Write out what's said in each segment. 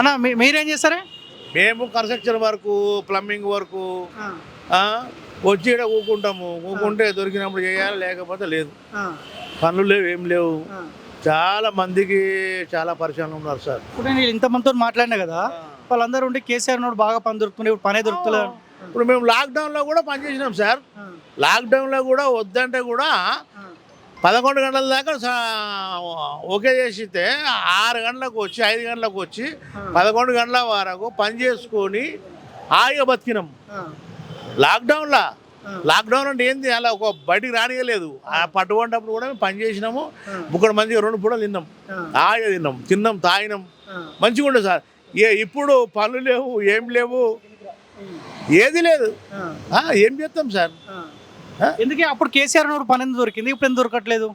అన్న మీ- మీరేం చేస్తారే? మేము కన్స్ట్రక్షన్ వరకు ప్లంబింగ్ వరకు ఆ, వచ్చి ఇక్కడ కూకుంటాము కూకుంటే దొరికినప్పుడు చేయాలి లేకపోతే లేదు. పనులు లేవు ఏం లేవు. చాలా మందికి చాలా పరిచయాలు ఉన్నారు సార్. ఇప్పుడు నేను ఇంతమందితో మాట్లాడినా కదా వాళ్ళందరూ ఉండి కేసీఆర్ నోడు బాగా పని దొరుకుతుంది ఇప్పుడు పనే దొరుకుతలేదు. ఇప్పుడు మేము లాక్డౌన్లో కూడా పనిచేసినాం సార్. లాక్డౌన్లో కూడా వద్దంటే కూడా పదకొండు గంటల దాకా ఓకే చేసితే ఆరు గంటలకు వచ్చి ఐదు గంటలకు వచ్చి పదకొండు గంటల వరకు పని చేసుకొని హాయిగా బతికినాం. లాక్డౌన్లా. లాక్డౌన్ అంటే ఏంది? అలా ఒక బయటికి రానియలేదు. ఆ పట్టుకున్నప్పుడు కూడా మేము పని చేసినాము. ముక్కడు మంది రెండు పూటలు తిన్నాం. హాయిగా తిన్నాం. తిన్నాం తాగినాం. మంచిగా ఉండే సార్. ఏ ఇప్పుడు పనులు లేవు ఏం లేవు. ఏది లేదు. ఏం చేస్తాం సార్? ఎందుకే అప్పుడు కేసీఆర్ నోడు పని ఎందుకు దొరికింది ఇప్పుడు ఎందుకు దొరకట్లేదు?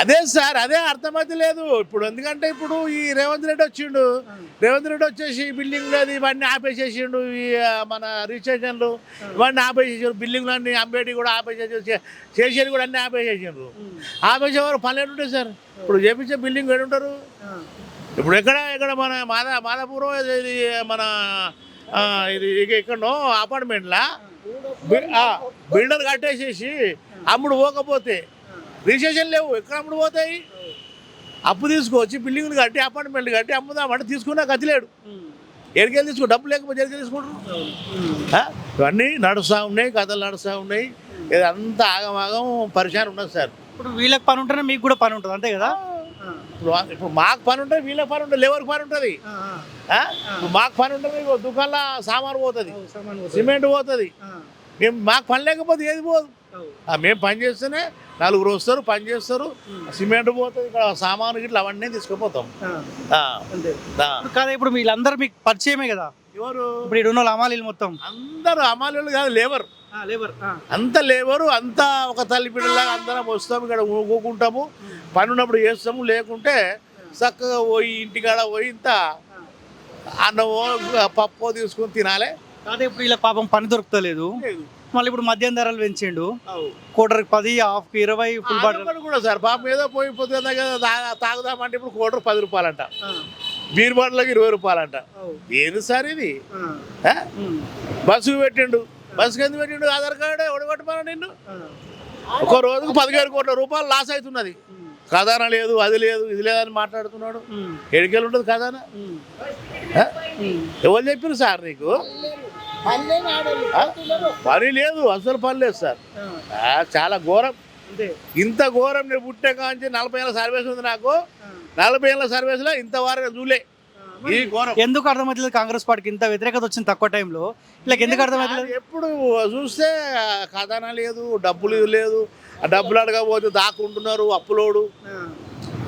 అదే సార్ అదే అర్థమైతే లేదు. ఇప్పుడు ఎందుకంటే ఇప్పుడు ఈ రేవంత్ రెడ్డి వచ్చిండు. రేవంత్ రెడ్డి వచ్చేసి బిల్డింగ్లు అది ఇవన్నీ ఆపేసేసిండు ఈ మన రిజిస్ట్రేషన్లు ఇవన్నీ ఆపేసేసారు బిల్డింగ్లు అన్ని అంబేటి కూడా ఆపేసేసారు చే- చేసేది కూడా అన్ని ఆపేసేసిండ్రు ఆపేసేవారు పనులు ఉంటాయి సార్. ఇప్పుడు చేపించే బిల్డింగ్ ఏడు ఉంటారు? ఇప్పుడు ఎక్కడ ఎక్కడ మన మాదా మాదాపురం ఇది మన ఇది ఇక ఎక్కడో అపార్ట్మెంట్లా బిల్డర్ కట్టేసేసి అమ్ముడు పోకపోతే రిజిస్ట్రేషన్ లేవు. ఎక్కడ అమ్ముడు పోతాయి? అప్పు తీసుకొచ్చి బిల్డింగ్లు కట్టి అపార్ట్మెంట్లు కట్టి అమ్ముదామంటే తీసుకున్నా కదిలేడు ఎడికెళ్ళి తీసుకో డబ్బు లేకపోతే ఎడికెళ్ళి తీసుకుంటారు? ఇవన్నీ నడుస్తూ ఉన్నాయి కథలు నడుస్తూ ఉన్నాయి. ఇదంతా ఆగమాగం పరిచయం ఉన్నది సార్. ఇప్పుడు వీళ్ళకి పని ఉంటేనే మీకు కూడా పని ఉంటుంది అంతే కదా? ఇప్పుడు మాకు పని ఉంటుంది వీళ్ళకి పని ఉంటుంది లేవరికి పని ఉంటుంది. మాకు పని ఉంటుంది దుకాణంలో సామాను పోతుంది సిమెంట్ పోతుంది. మేము మాకు పని లేకపోతే ఏది పోదు. ఆ, మేము పని చేస్తేనే నలుగురు వస్తారు పని చేస్తారు సిమెంట్ పోతుంది ఇక్కడ సామాను గిట్ల అవన్నీ తీసుకుపోతాం. కాదా ఇప్పుడు వీళ్ళందరూ మీకు పరిచయమే కదా? ఎవరు? ఇప్పుడు ఇక్కడ ఉన్న అమాలీలు మొత్తం. అందరూ అమాలు కాదు లేబర్. లేబర్ అంత లేబరు అంతా ఒక తల్లి బిడ్డలాగా అందరం వస్తాము ఇక్కడ ఊకుంటాము. పని ఉన్నప్పుడు చేస్తాము లేకుంటే చక్కగా పోయి ఇంటికాడ పోయి ఇంత అన్నమో పప్పు తీసుకొని తినాలి. కాదా ఇప్పుడు వీళ్ళకి పాపం పని దొరుకుతలేదు. మళ్ళీ ఇప్పుడు మద్యం ధరలు పెంచిండు. కోటర్కి పది హాఫ్ ఇరవై ఫుల్ బాటిల్. కూడా సార్ పాపం ఏదో పోయి పొద్దున్న కదా తాగుదామంటే ఇప్పుడు కోటర్ పది రూపాయలంట. బీర్ బాటిల్కి ఇరవై రూపాయలంట. ఏది సార్ ఇది? ఆ? బస్సు పెట్టిండు. బస్సుకి ఎందుకు పెట్టిండు? ఆధార్ కార్డు ఎవడగొట్టమన్నా నిన్ను? ఒక రోజుకు పదిహేను కోట్ల రూపాయలు లాస్ అవుతున్నది. ఖజానా లేదు అది లేదు ఇది లేదని మాట్లాడుతున్నాడు. ఎడికెళ్ళి ఉంటుంది ఖజానా? ఎవరు చెప్పారు సార్ నీకు? పని లేదు అసలు పని లేదు సార్. చాలా ఘోరం. ఇంత ఘోరం నేను పుట్టే కాంచి నలభై ఏళ్ళ సర్వీస్ ఉంది నాకు. నలభై ఏళ్ళ సర్వీస్లో ఇంతవరకు చూలే. ఇది ఘోరం. ఎందుకు అర్థమవుతుంది కాంగ్రెస్ పార్టీకి? ఇంత వ్యతిరేకత వచ్చింది తక్కువ టైంలో. ఇలా ఎందుకు అర్థమవుతుంది ఎప్పుడు చూస్తే ఖజానా లేదు డబ్బులు లేదు. ఆ డబ్బులు అడగకపోతే దాక్కుంటున్నారు అప్పులోడు.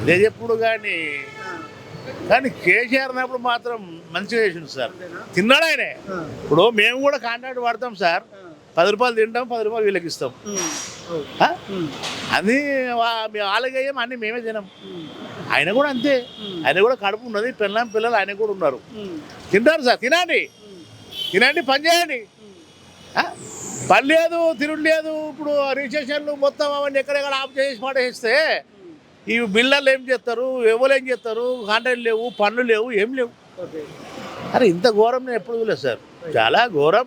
ఇదే చెప్పుడు కానీ. కానీ కేసీఆర్ అన్నప్పుడు మాత్రం మంచిగా చేసిండు సార్. తిన్నాడు ఆయనే. ఇప్పుడు మేము కూడా కాంట్రాక్ట్ పడతాం సార్. పది రూపాయలు తింటాం పది రూపాయలు వీళ్ళకి ఇస్తాం? అన్నీ వాళ్ళకేయం అన్నీ మేమే తినాం. ఆయన కూడా అంతే. ఆయన కూడా కడుపు ఉన్నది పిల్లం పిల్లలు ఆయన కూడా ఉన్నారు. తింటారు సార్ తినండి. తినండి పని చేయండి? పని లేదు తిరుడు లేదు ఇప్పుడు రిజిస్ట్రేషన్లు మొత్తం అవన్నీ ఎక్కడెక్కడ ఆఫ్ చేసి పడేస్తే ఈ బిల్డర్లు ఏం చేస్తారు ఎవరు ఏం చేస్తారు కాంట్రాక్ట్ లేవు పనులు లేవు ఏం లేవు. అరే ఇంత ఘోరం నేను ఎప్పుడు చూడలేదు సార్. చాలా ఘోరం.